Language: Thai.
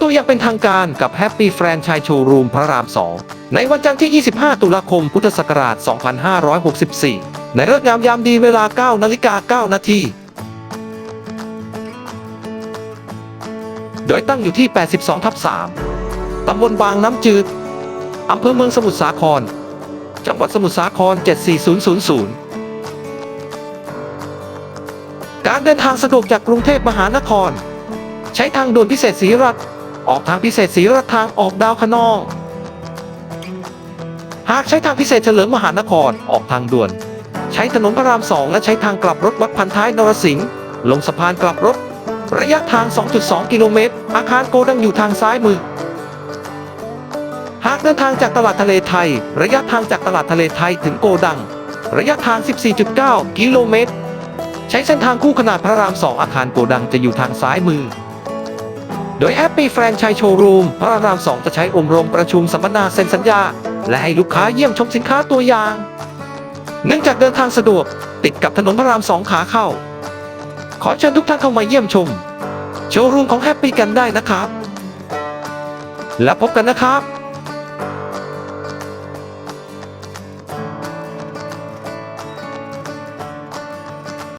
ตัวอย่างเป็นทางการกับ Happy Franchise Showroom พระราม 2 ในวันจันทร์ที่ 25 ตุลาคม พุทธศักราช 2564 ในเลิกงามยามดีเวลา 9 นาฬิกา 9 นาที โดยตั้งอยู่ที่ 82 ทับ 3 ตำบลบางน้ำจืด อำเภอเมืองสมุทรสาคร จังหวัดสมุทรสาคร 74000การเดินทางสะดวกจากกรุงเทพมหานคร ใช้ทางด่วนพิเศษศรีรัต ออกทางพิเศษศรีรัตน์ทางออกดาวคะนอง หากใช้ทางพิเศษเฉลิมมหานครออกทางด่วน ใช้ถนนพระรามสองและใช้ทางกลับรถวัดพันท้ายนรสิงห์ลงสะพานกลับรถ ระยะทาง 2.2 กิโลเมตร อาคารโกดังอยู่ทางซ้ายมือ หากเดินทางจากตลาดทะเลไทย ระยะทางจากตลาดทะเลไทยถึงโกดัง ระยะทาง 14.9 กิโลเมตร ใช้เส้นทางคู่ขนาดพระราม2อาคารโกดังจะอยู่ทางซ้ายมือ โดยแอปปี้แฟรนไชส์โชว์รูมพระราม2จะใช้อบรมประชุมสัมมนาเซ็นสัญญา และให้ลูกค้าเยี่ยมชมสินค้าตัวอย่าง เนื่องจากเดินทางสะดวก ติดกับถนนพระราม2ขาเข้า ขอเชิญทุกท่านเข้ามาเยี่ยมชม โชว์รูมของแฮปปี้กันได้นะครับ แล้วพบกันนะครับ